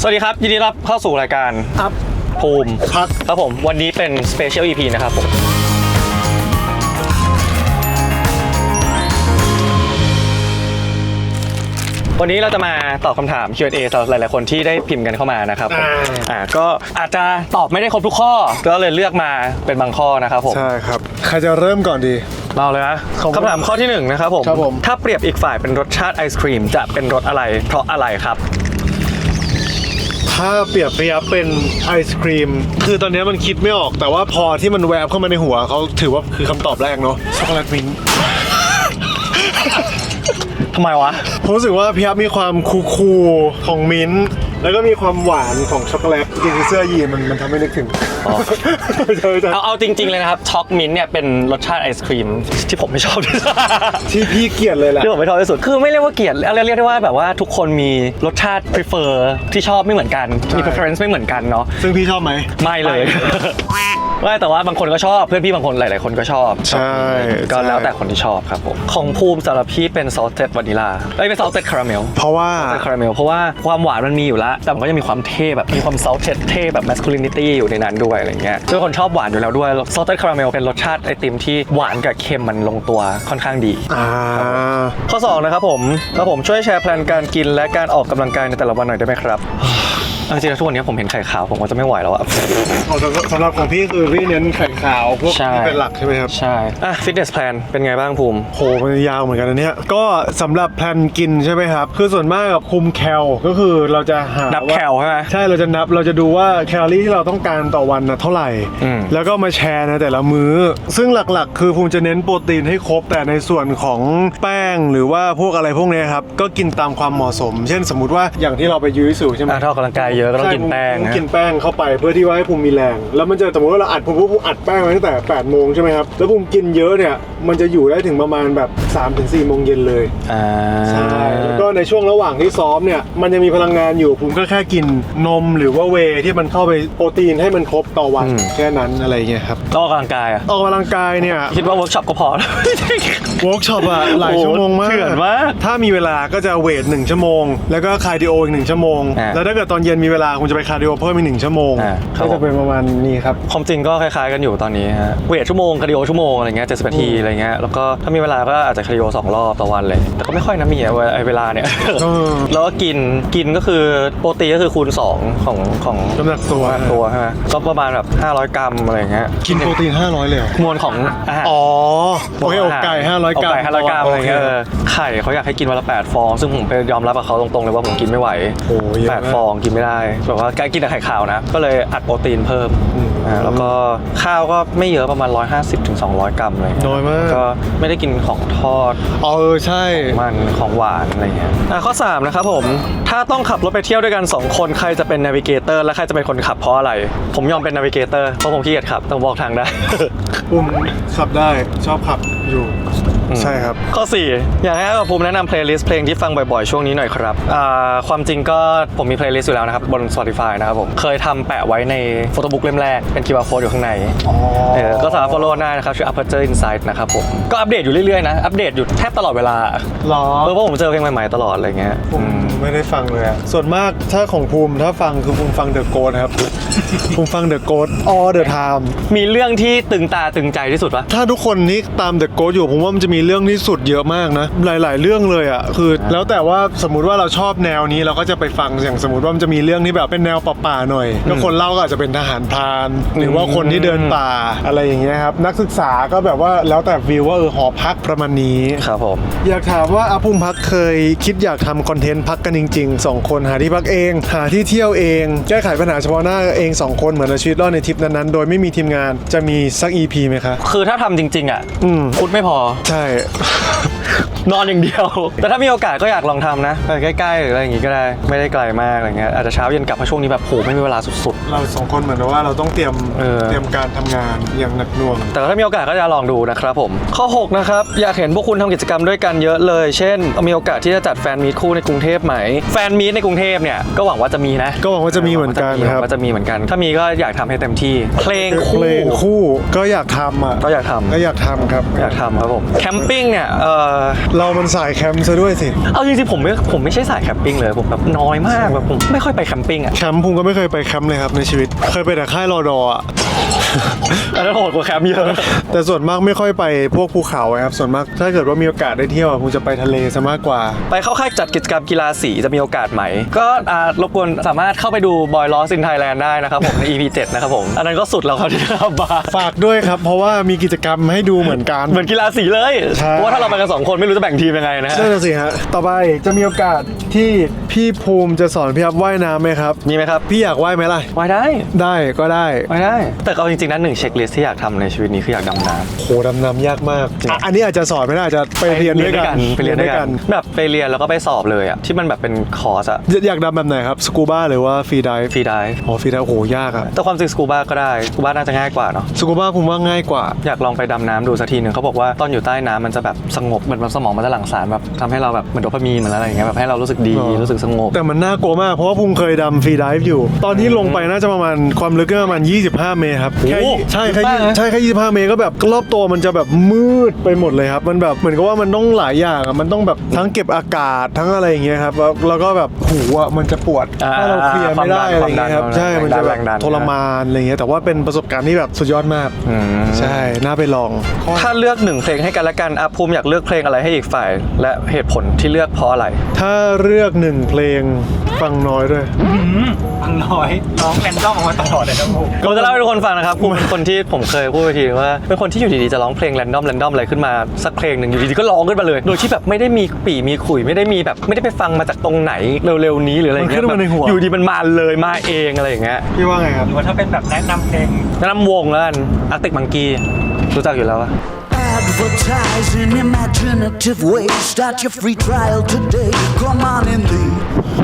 สวัสดีครับยินดีต้อนรับเข้าสู่รายการอัพภูมิพักครับผมวันนี้เป็น Special EP นะครับผมวันนี้เราจะมาตอบคำถาม Q&A สำหรับหลาย ๆ คนที่ได้พิมพ์กันเข้ามานะครับผมอ่าอ่าก็อาจจะตอบไม่ได้ครบทุกข้อ ก็เลยเลือกมาเป็นบางข้อนะครับผม ใช่ครับ ใครจะเริ่มก่อนดี เราเลยนะของผมคำถามข้อที่หนึ่งนะครับผม ครับผม ถ้าเปรียบอีกฝ่ายเป็นรสชาติไอศครีมจะเป็นรสอะไร เพราะอะไรครับ ถ้าเปรียบเทียบเป็นไอศครีม คือตอนนี้มันคิดไม่ออก แต่ว่าพอที่มันแวบเข้ามาในหัวเขาถือว่าคือคำตอบแรกเนาะช็อกโกแลตมิ้นท์ทำไมวะ ผมรู้สึกว่าพี่ยับมีความคูคูลๆของมิ้นท์ แล้วก็มีความหวานของช็อกโกแลตจริงๆเสื้อยีนมันมันทำให้นึกถึงอ๋อ ใช่ใช่เอาเอาจริง ๆ เลยนะครับช็อกมินท์เนี่ยเป็นรสชาติไอศครีมที่ผมไม่ชอบที่สุด ที่พี่เกลียดเลยแหละ ที่ผมไม่ชอบที่สุดคือไม่เรียกว่าเกลียดเรียกได้ว่าแบบว่าทุกคนมีรสชาติ prefer ที่ชอบไม่เหมือนกันมีใช่ preference ไม่เหมือนกันเนาะซึ่งพี่ชอบไหม ไม่เลย ไม่แต่ว่าบางคนก็ชอบเพื่อนพี่บางคนหลาย ๆ คนก็ชอบใช่ก็ใช่แล้วแต่คนที่ชอบครับผมของภูมิสำหรับพี่เป็น salted vanilla เอ้ยเป็น salted caramel เพราะว่าเป็นคาราเมลเพราะว่าความหวานมันมีอยู่แล้ว แต่มันก็ยังมีความเท่แบบมีความซอลเทเท่แบบ masculinity อยู่ในนั้นด้วยอะไรเงี้ยซึ่งคนชอบหวานอยู่แล้วด้วยซอลเทคาราเมลเป็นรสชาติไอติมที่หวานกับเค็มมันลงตัวค่อนข้างดีอ่าข้อ2นะครับผมครับผมช่วยแชร์แพลนการกินและการออกกำลังกายในแต่ละวันหน่อยได้ไหมครับ เอาจริงๆแล้วทุกวันนี้ผมเห็นไข่ขาวผมก็จะไม่ไหวแล้วอะเอาสำหรับสำหรับของพี่คือพี่เน้นไข่ขาวพวกใช่ ที่เป็นหลักใช่ไหมครับ ใช่อะฟิตเนสแพลนเป็นไงบ้างภูมิ โหมันยาวเหมือนกันนะเนี่ย ก็สำหรับแพลนกินใช่ไหมครับ คือส่วนมากกับคุมแคลก็คือเราจะหานับว่าแคลใช่ไหม ใช่เราจะนับเราจะดูว่าแคลอรี่ที่เราต้องการต่อวันนะเท่าไหร่ อืม แล้วก็มาแชร์ในแต่ละมื้อ ซึ่งหลักๆ คือภูมิจะเน้นโปรตีนให้ครบ แต่ในส่วนของแป้งหรือว่าพวกอะไรพวกเนี้ยครับ ก็กินตามความเหมาะสม เช่นสมมติว่าอย่างที่เราไปยูยิสูใช่ไหม อะถ้าออกกำลังกายเยอะก็ต้องกินแป้งใช่ผมนะกินแป้งเข้าไปเพื่อที่ว่าให้ภูมิมีแรง แล้วมันจะสมมติว่าเราอัดภูมิภูมิอัดแป้งไว้ตั้งแต่8โมงใช่ไหมครับแล้วภูมิกินเยอะเนี่ยมันจะอยู่ได้ถึงประมาณแบบ3-4ถึง4โมงเย็นเลยอ่าใช่แล้วก็ในช่วงระหว่างที่ซ้อมเนี่ยมันยังมีพลังงานอยู่ภูมิก็แค่กินนมหรือว่าเวย์ที่มันเข้าไปโปรตีนให้มันครบต่อวันแค่นั้นอะไรเงี้ยครับต้องออกกำลังกายอะออกกำลังกายเนี่ย คิดว่าเวิร์กช็อปก็พอแล้วเวิร์กช็อปอะหลายชั่วโมงมาก เถื่อนมากถ้ามีเวลาก็จะเวทหนึ่งชั่วโมง แล้วก็คาร์ดิโออีกหนึ่งชั่วโมง อ่า แล้วถ้าเกิดตอนเย็นมีเวลาคงจะไปคาร์ดิโอเพิ่มอีกหนึ่งชั่วโมงอ่าครัก็บผมจะเป็นประมาณนี้ครับ ความจริงก็คล้ายๆกันอยู่ตอนนี้ฮะเวทชั่วโมงคาร์ดิโอชั่วโมงอะไรเงี้ยเจ็ดสิบนาทีอะไรเงี้ยแล้วก็ถ้ามีเวลาก็อาจจะคาร์ดิโอสองรอบต่อวันเลย แต่ก็ไม่ค่อยนะมีอะไอเวลาเนี่ย เออ แล้วก็กินกินก็คือโปรตีนก็คือคูณ 2 ของของน้ำหนักตัวน้ำหนักตัวใช่ไหมก็ประมาณแบบ500 กรัมอะไรเงี้ยกินโปรตีน 500 เลยเหรอมวลของอาหาร อ๋อโอเคอกไก่ 500 กรัมอกไก่500กรัมอะไรเงี้ยโคเออไข่เขาอยากให้กินวันละ8ฟอง ซึ่งผมไปยอมรับกับเขาตรงๆเลยว่าผมกินไม่ไหวโอ้เยอะแปดมาก ฟองกินไม่ได้แบบว่าการกินแต่ไข่ขาวนะ ก็เลยอัดโปรตีนเพิ่มอืมอ่าแล้วก็ข้าวก็ไม่เยอะประมาณ 150ถึง200 กรัมอะไรเงี้ยน้อยมาก ก็ไม่ได้กินของทอดอ๋อเออใช่ มันของหวานอะไรเงี้ยอะข้อ 3 นะครับผม ถ้าต้องขับรถไปเที่ยวด้วยกัน 2 คนใครจะเป็นนาวิเกเตอร์และใครจะเป็นคนขับเพราะอะไร ผมยอมเป็นนาวิเกเตอร์เพราะผมขี้เกียจขับ ต้องบอกทางได้ภูมิขับได้ชอบขับอยู่ ใช่ครับ ข้อ 4 อยากให้กับภูมิแนะนำเพลย์ลิสต์เพลงที่ฟังบ่อยๆ ช่วงนี้หน่อยครับอ่าความจริงก็ผมมีเพลย์ลิสต์อยู่แล้วนะครับ บน Spotify นะครับผม เคยทำแปะไว้ในโฟโต้บุ๊กเล่มแรก เป็น QR code อยู่ข้างในอ๋อเออก็สามารถ follow ได้นะครับ ชื่อ Aperture Insight นะครับผม ก็อัปเดตอยู่เรื่อยๆนะ อัปเดตอยู่แทบตลอดเวลาหรอเออเพราะผมเจอเพลงใหม่ๆตลอดอะไรเงี้ยผมไม่ได้ฟังเลยอะส่วนมากถ้าของภูมิถ้าฟังคือภูมิฟังเดอะโกดครับ ภูมิฟังเดอะโกด all the time มีเรื่องที่ตึงตาตึงใจที่สุดปะถ้าทุกคนที่ตามเดอะโกดอยู่ผมว่ามันจะมีเรื่องที่สุดเยอะมากนะ หลาย ๆ เรื่องเลยอะคือ แล้วแต่ว่าสมมุติว่าเราชอบแนวนี้เราก็จะไปฟังอย่างสมมติว่ามันจะมีเรื่องที่แบบเป็นแนวป่าๆหน่อยก็คนเล่าก็อาจจะเป็นทหารพรานหรือว่าคนที่เดินป่าอะไรอย่างเงี้ยครับนักศึกษาก็แบบว่าแล้วแต่วิวว่าเออหอพักประมาณนี้ ครับผม อยากถามว่าอาภูมิพักเคยคิดอยากทำคอนเทนต์พักกันจริงๆสองคนหาที่พักเอง หาที่เที่ยวเอง แก้ไขปัญหาเฉพาะหน้าเองสองคนเหมือนเอาชีวิตรอดในทริปนั้นๆ โดยไม่มีทีมงานจะมีสัก EP ไหมคะ คือถ้าทำจริง ๆ อะอืม ฟุตไม่พอ ใช่ นอนอย่างเดียว แต่ถ้ามีโอกาสก็อยากลองทำนะไปใกล้ๆหรืออะไรอย่างงี้ก็ได้ไม่ได้ไกลมากอะไรเงี้ยอาจจะเช้าเย็นกลับเพราะช่วงนี้แบบโหไม่มีเวลาสุด เราสองคนเหมือนกับว่าเราต้องเตรียมเออ เตรียมการทำงานอย่างหนักหน่วง ๆ แต่ถ้ามีโอกาสก็จะลองดูนะครับผมข้อ 6 นะครับ อยากเห็นพวกคุณทำกิจกรรมด้วยกันเยอะเลย เช่น มีโอกาสที่จะจัดแฟนมีตคู่ในกรุงเทพไหม แฟนมีตในกรุงเทพเนี่ยก็หวังว่าจะมีนะก็หวังว่าจะมีเหมือนกันหวังครับว่าจะมีเหมือนกัน ถ้ามีก็อยากทำให้เต็มที่ เพลงคู่ เพลงคู่ก็อยากทำอะก็อยากทำ ก็อยากทำครับ อยากทำครับผมแคมปิ้งเนี่ยเออเรามันสายแคมป์ซะด้วยสิ เอาจริงๆผมไม่ผมไม่ใช่สายแคมปิ้งเลยผมแบบน้อยมากแบบผมไม่ค่อยไปแคมปิ้งอะแคมป์ผมก็ไม่เคยไปแคมป์เลยครับในชีวิต เคยไปแต่ค่ายรอดออะอันนั้นโหดกว่าแคมป์เยอะแต่ส่วนมากไม่ค่อยไปพวกภูเขาอะครับส่วนมากถ้าเกิดว่ามีโอกาสได้เที่ยวอะผมจะไปทะเลซะมากกว่า ไปเข้าค่ายจัดกิจกรรมกีฬาสีจะมีโอกาสไหม ก็อ่ารบกวนสามารถเข้าไปดู Boy Lost in Thailand ได้นะครับผมใน EP 7นะครับผมอันนั้นก็สุดแล้วครับที่ทำมาฝากด้วยครับ เพราะว่ามีกิจกรรมให้ดูเหมือนกันเหมือนกีฬาสีเลยใช่เพราะว่าถ้าเราไปกันสองคนไม่รู้จะแบ่งทีมยังไงนะฮะนั่นน่ะสิฮะ ต่อไปจะมีโอกาสที่พี่ภูมิจะสอนพี่อัพว่ายน้ำไหมครับ มีไหมครับพี่อยากว่ายไหมล่ะว่ายได้ได้ก็ได้ว่ายได้ แต่เอาจริงๆนะหนึ่งเช็คลิสที่อยากทำในชีวิตนี้คืออยากดำน้ำ โหดำน้ำยากมากอะอันนี้อาจจะสอนไม่ได้อาจจะไปเรียนด้วยกันไปเรียนด้วยกัน แบบไปเรียนแล้วก็ไปสอบเลยอะที่มันแบบเป็นคอร์สอะอยากดำแบบไหนครับสกูบ้าหรือว่าฟรีไดฟ์ฟรีไดิฟอ๋อฟรีไดฟ์โหยากอะแต่ความจริงสกูบ้าก็ได้สกูบ้าน่าจะง่ายกว่าเนาะสกูบ้าผมว่าง่ายกว่า อยากลองไปดำน้ำดูสักทีหนึ่งเขาบอกว่าตอนอยู่ใต้น้ำมันจะแบบสงบเหมือนแบบสมองมันจะหลั่งสารแบบทำให้เราแบบเหมือนโดพามีนเหมือนอะไรอย่างเงี้ยแบบให้เรารู้สึกดีอ๋อรู้สึกสงบ แต่มันน่ากลัวมากเพราะว่าภูมิเคยดำฟรีไดฟ์อยู่ ตอนที่ลงไปน่าจะประมาณความลึกก็ประมาณ 25 เมตรครับโอ้แค่โหใช่แค่ลึกมากนะใช่แค่25 เมตรก็แบบรอบตัวมันจะแบบมืดไปหมดเลยครับ มันแบบเหมือนกับว่ามันต้องหลายอย่างอะมันต้องแบบทั้งเก็บอากาศทั้งอะไรอย่างเงี้ยครับแล้วแล้วก็แบบหูอะมันจะปวดอ่าถ้าเราเคลียร์ไม่ได้อะไรอย่างเงี้ยครับความดันใช่มันจะแรแบงบดันทรมานอะไรเงี้ยแต่ว่าเป็นประสบการณ์ที่แบบสุดยอดมากอืมใช่น่าไปลอง ถ้าเลือกหนึ่งเพลงให้กันและกันอาภูมิอยากเลือกเพลงอะไรให้อีกฝ่าย และเหตุผลที่เลือกเพราะอะไร ถ้าเลือกหนึ่งเพลงฟังน้อยด้วย ฟังน้อยร้องแรนดอมออกมาตลอดเลยครับผมผมจะเล่าให้ทุกคนฟังนะครับภูมิเป็นคนที่ผมเคยพูดไปทีว่าเป็นคนที่อยู่ดีๆจะร้องเพลงแรนดอมแรนดอมอะไรขึ้นมาสักเพลงหนึ่งอยู่ดีๆก็ร้องขึ้นมาเลย โดยที่แบบไม่ได้มีปี่มีขุยไม่ได้มีแบบ ไม่ได้ไปฟังมาจากตรงไหนเร็วๆนี้หรืออะไรอย่างเงี้ยมันขึ้นมาในหัว แบบอยู่ดีมันมาเลยมาเองอะไรอย่างเงี้ยพี่ว่าไงครับ หรือว่าถ้าเป็นแบบแนะนำเพลงแนะนำวงแล้วกันอาร์ติกมังกี้รู้จักอยู่แล้วปะ Advertising imaginative ways. Start your free trial today. Come on in the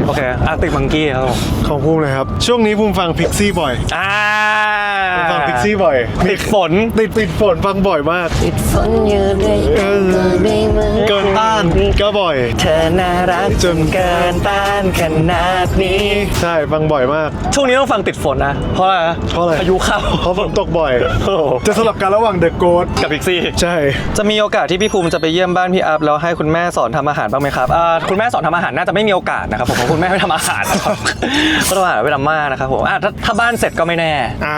โอเคอาร์ติกมังกี้ครับผมของภูมิเลยครับ ช่วงนี้ภูมิฟังพิกซี่บ่อยอ่าภูมิฟังพิกซี่บ่อยติดฝนติดติดฝนฟังบ่อยมาก ติดฝนอยู่ด้วยกันก็ได้มาเกินต้านก็บ่อย เธอน่ารักจนเกินต้านขนาดนี้ ใช่ฟังบ่อยมาก ช่วงนี้ต้องฟังติดฝนนะ เพราะอะไรนเพราะอะไร พายุเข้าเพราะฝนตกบ่อย โอ้โหจะสลับกันระหว่างเดอะโกดกับพิกซี่ ใช่จะมีโอกาสที่พี่ภูมิจะไปเยี่ยมบ้านพี่อัพแล้วให้คุณแม่สอนทำอาหารบ้างไหมครับอ่าคุณแม่สอนทำอาหารน่าจะไม่มีโอกาสนะครับผมเพราะคุณแม่ไม่ทำอาหารนะครับก็ต้องอาหารไปทำม่านะครับผมอะถ้าถ้าบ้านเสร็จก็ไม่แน่อ่า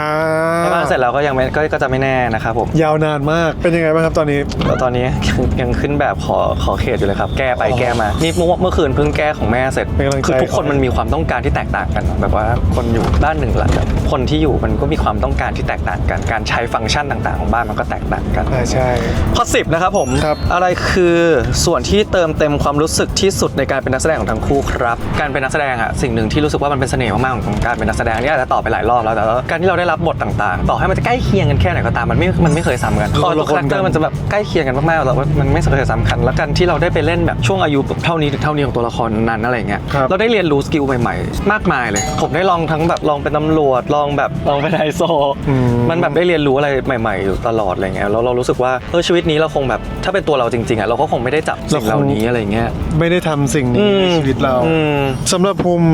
ถ้าบ้านเสร็จแล้วก็ยังไม่ก็ก็จะไม่แน่นะครับผมยาวนานมากเป็นยังไงบ้างครับตอนนี้ แล้วตอนนี้ยังยังขึ้นแบบขอขอเขตอยู่เลยครับ แก้ไปแก้มานี่เมื่อเมื่อคืนเพิ่งแก้ของแม่เสร็จเป็นกำลังใจ คือทุกคนมันมีความต้องการที่แตกต่างกัน แบบว่าคนอยู่บ้านหนึ่งหลังกับคนที่อยู่มันก็มีความต้องการที่แตกต่างกัน การใช้ฟังก์ชันต่าง ๆ ของบ้านมันก็แตกต่างกัน อ่าใช่ข้อ10นะครับผมครับ อะไรคือส่วนที่เติมเต็มความรู้สึกที่สุดในการเป็นนักแสดงของทั้งคู่ครับ การเป็นนักแสดงอะสิ่งหนึ่งที่รู้สึกว่ามันเป็นเสน่ห์มากๆของการเป็นนักแสดงอันนี่อาจจะตอบไปหลายรอบแล้วแต่ว่าการที่เราได้รับบทต่างๆ ต่อให้มันจะใกล้เคียงกันแค่ไหนก็ตามมันไม่มันไม่เคยซ้ำกันคนละตัวคาแรคเตอคนกัร์นมันจะแบบใกล้เคียงกันมากๆแต่ว่ามันไม่เคยซ้ำกัน แล้วการที่เราได้ไปเล่นแบบช่วงอายุเท่านี้ถึงเท่านี้ของตัวละครนั้นอะไรอย่างเงี้ยครับ เราได้เรียนรู้สกิลใหม่ๆ มากมายเลย ผมได้ลองทั้งแบบลองเป็นตำรวจลองแบบลองเป็นไฮโซอืมมันแบบได้เรียนรู้อะไรใหม่ ๆ อยู่ตลอดอะไรเงี้ยแล้วเรารู้สึกว่าเออชีวิตนี้เราคงแบบ ถ้าเป็นตัวเราจริงๆอะเราก็คงไม่ได้จับสิ่งเหล่านี้อะไรเงี้ย ไม่ได้ทำสิ่งนี้ในชีวิตเราอืม สำหรับภูมิ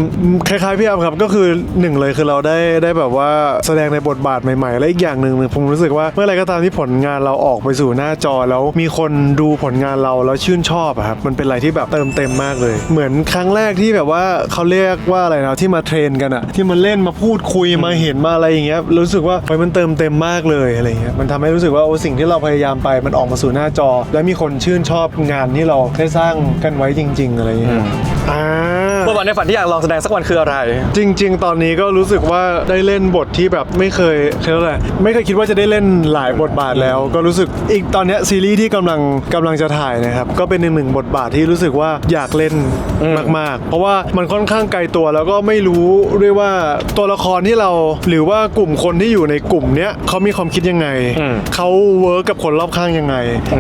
คล้ายๆพี่อัพครับก็คือหนึ่งเลยคือเราได้ได้แบบว่าแสดงในบทบาทใหม่ๆ และอีกอย่างหนึ่งผมรู้สึกว่าเมื่อไหรก็ตามที่ผลงานเราออกไปสู่หน้าจอแล้วมีคนดูผลงานเราแล้วชื่นชอบอะครับมันเป็นอะไรที่แบบเติมเต็มมากเลย เหมือนครั้งแรกที่แบบว่าเขาเรียกว่าอะไรนะที่มาเทรนกันอะที่มันเล่นมาพูดคุยมาเห็นมาอะไรอย่างเงี้ยรู้สึกว่าเฮ้ยมันเติมเต็มมากเลยอะไรเงี้ยมันทำให้รู้สึกว่าโอ้สิ่งที่เราพยายามไปมันออกมาสู่หน้าจอ และมีคนชื่นชอบงานที่เราได้สร้างกันไว้จริง ๆ อะไรอย่างเงี้ย อ่าบทบาทในฝันที่อยากลองแสดงสักวันคืออะไร จริง ๆ ตอนนี้ก็รู้สึกว่าได้เล่นบทที่แบบไม่เคยเรียกว่าอะไรไม่เคยคิดว่าจะได้เล่นหลายบทบาทแล้ว ก็รู้สึกอีกตอนเนี้ยซีรีส์ที่กำลังกำลังจะถ่ายนะครับก็เป็นหนึ่งหนึ่งบทบาทที่รู้สึกว่าอยากเล่นมากๆ เพราะว่ามันค่อนข้างไกลตัวแล้วก็ไม่รู้ด้วยว่าตัวละครที่เราหรือว่ากลุ่มคนที่อยู่ในกลุ่มเนี้ยเขามีความคิดยังไง อืม เขาเวิร์กกับคนรอบข้างยังไง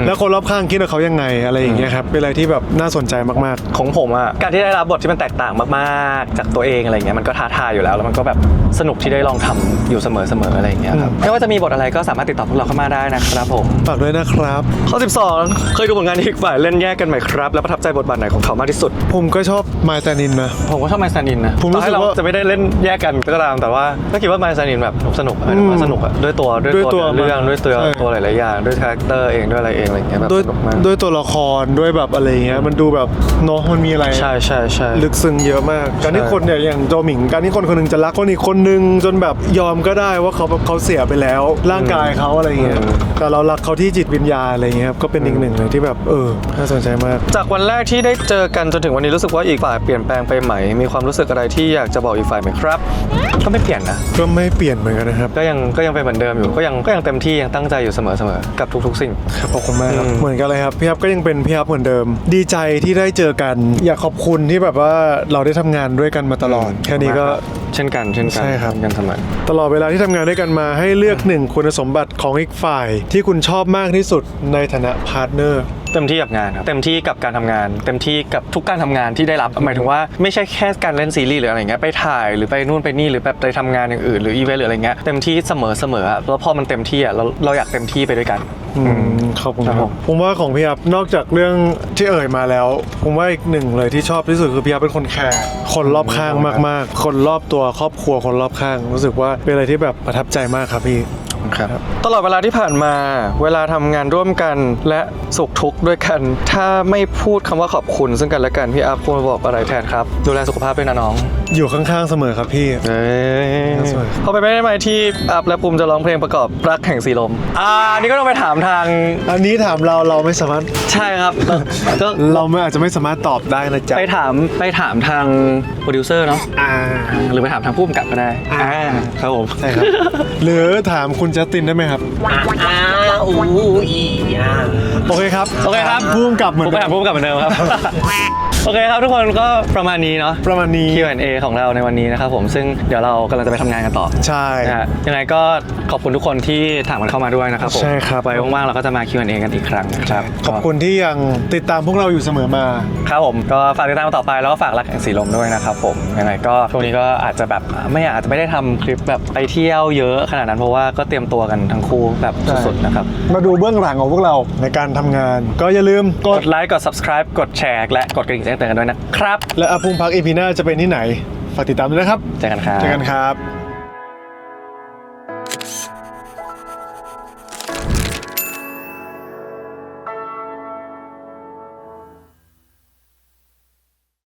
แล้วคนรอบข้างคิดกับเขายังไงอะไรอย่างเงี้ยครับเป็นอะไรที่แบบน่าสนใจมากๆของผมอะการที่ได้รับบทที่มันแตกต่างมากๆ จากตัวเองอะไรเงี้ยมันก็ท้าทายอยู่แล้ว แล้วมันก็แบบสนุกที่ได้ลองทำอยู่เสมอๆอะไรอย่างเงี้ยครับไม่ว่าจะมีบทอะไรก็สามารถติดต่อพวกเราเข้ามาได้นะครับผมฝากด้วยนะครับ ข้อ 12 เคยดูผลงานที่อีกฝ่ายเล่นแยกกันไหมครับ แล้วประทับใจบทบาทไหนของเขามากที่สุด ผมก็ชอบมาแตนินนะผมก็ชอบไมซานินนะผมรู้ต่อให้สึกเราว่าจะไม่ได้เล่นแยกกันก็ตามแต่ว่าก็คิดว่าไมซานินแบบสนุกอะหมายถึงว่าสนุกอะด้วยตัวด้วยด้วยตัตัววเรื่องมันด้วยตัวใช่ตัวหลายๆอย่างด้วยคาแรคเตอร์เองด้วยอะไรเองอะไรเงี้ยแบบด้วยสนุกมากด้วยตัวละครด้วยแบบอะไรเงี้ยมันดูแบบเนาะมันมีอะไรใช่ใช่ใช่ลึกซึ้งเยอะมาก การที่คนเนี่ยอย่างโจหมิงการที่คนคนหนึงจะรักคนอีกคนนึงจนแบบยอมก็ได้ว่าเขาแบบเขาเสียไปแล้ว ร่างกายเขาอะไรเงี้ยอืมแต่เรารักเขาที่จิตวิญญาณอะไรเงี้ยครับก็เป็นอีกหนึ่งเลยที่แบบเออน่าสนใจมาก จากวันแรกที่ได้เจอกันจนถึงวันนี้รู้สึกว่าอีกฝ่ายเปลี่ยนแปลงไปไหม มีความรู้สึกอะไรที่อยากจะบอกอีกฝ่ายไหมครับ ก็ไม่เปลี่ยนนะก็ไม่เปลี่ยนเหมือนกันนะครับก็ยังก็ยังเป็นเหมือนเดิมอยู่ก็ยังก็ยังเต็มที่ยังตั้งใจอยู่เสมอเสมอกับทุกๆ สิ่งครับขอบคุณมากครับอืมเหมือนกันเลยครับพี่ฮับก็ยังเป็นพี่ฮับเหมือนเดิม ดีใจที่ได้เจอกัน อยากขอบคุณคุณที่แบบว่าเราได้ทำงานด้วยกันมาตลอด แค่นี้ก็ ช่นกันเช่นกันใช่ครับเช่นกันเสมอตลอดเวลาที่ทำงานด้วยกันมาให้เลือกหนึ่งคุณสมบัติของอีกฝ่าย ที่คุณชอบมากที่สุดในฐานะพาร์ทเนอร์ เต็มที่กับงานครับเต็มที่กับการทำงาน เต็มที่กับทุกการทำงานที่ได้รับหมายถึงว่าไม่ใช่แค่การเล่นซีรีส์หรืออะไรเงี้ยไปถ่ายหรือไปนู่นไปนี่หรือแบบไปทำงานอย่างอื่นหรืออีเวนต์หรืออะไรเงี้ยเต็มที่เสมอเสมออะแล้วพอมันเต็มที่อะเราเราอยากเต็มที่ไปด้วยกันอืมขอบคุณคครัรับบผม ผมว่าของพี่ฮับนอกจากเรื่องที่เอ่ยมาแล้ว ผมว่าอีกหนึ่งเลยที่ชอบที่สุดคือพี่ฮับเป็นคนแคร์คนรอบข้างมากๆ คนรอบตัวครอบครัวคนรอบข้าง รู้สึกว่าเป็นอะไรที่แบบประทับใจมากครับพี่ ครับตลอดเวลาที่ผ่านมาเวลาทำงานร่วมกันและสุขทุกข์ด้วยกัน ถ้าไม่พูดคำว่าขอบคุณ ซึ่งกันและกันพี่อัพควรบอกอะไรแทนครับ ดูแลสุขภาพด้วยนะน้อง อยู่ข้างๆเสมอครับพี่เอ้ยสวยพอไปไม่ได้ไหมที่อัพและภูมิจะร้องเพลงประกอบรักแห่งสีลมอ่าอันนี่ก็ต้องไปถามทาง อันนี้ถามเราเราไม่สามารถใช่ครับก็เราไม่อาจจะไม่สามารถตอบได้นะจ๊ะไปถามไปถามทางโปรดิวเซอร์เนาะอ่าหรือไปถามทางผู้กำกับก็ได้อ่าครับผมใช่ครับหรือถามคุณจัสตินได้ไหมครับ อ้า อูอีอ่า โอเคครับโอเคครับ พุ่มกับเหมือนผมไปเดิถามมผู้กำกับเหมือนเดิมครับ โอเคครับทุกคนก็ประมาณนี้เนาะ ประมาณนี้ Q&A ของเราในวันนี้นะครับผมซึ่งเดี๋ยวเรากำลังจะไปทำงานกันต่อใช่ นะฮะยังไงก็ขอบคุณทุกคนที่ถามกันเข้ามาด้วยนะครับผมใช่ครับ ไว้ว่างๆเราก็จะมา Q&A กันอีกครั้งนะครับขอบคุณที่ยังติดตามพวกเราอยู่เสมอมา ครับผมก็ฝากติดตามกันต่อไปแล้วก็ฝากรักแห่งสีลมด้วยนะครับผมยังไงก็ช่วงนี้ก็อาจจะแบบไม่อาจจะไม่ได้ทำคลิปแบบไปเที่ยวเยอะขนาดนั้นเพราะว่าก็เตรียมตัวกันทั้งคู่แบบสุดๆนะครับมาดูเบื้องหลังของพวกเราในการทำงาน ก็อย่าลืมกกดดไลค์กด subscribe กดแชร์และกดกระดิ่งแจ้งเตือนกันด้วยนะครับและอาพุงพักอีพีหน้าจะเป็นที่ไหน ฝากติดตามด้วยนะครับ เจอกันครับ เจอกันครับ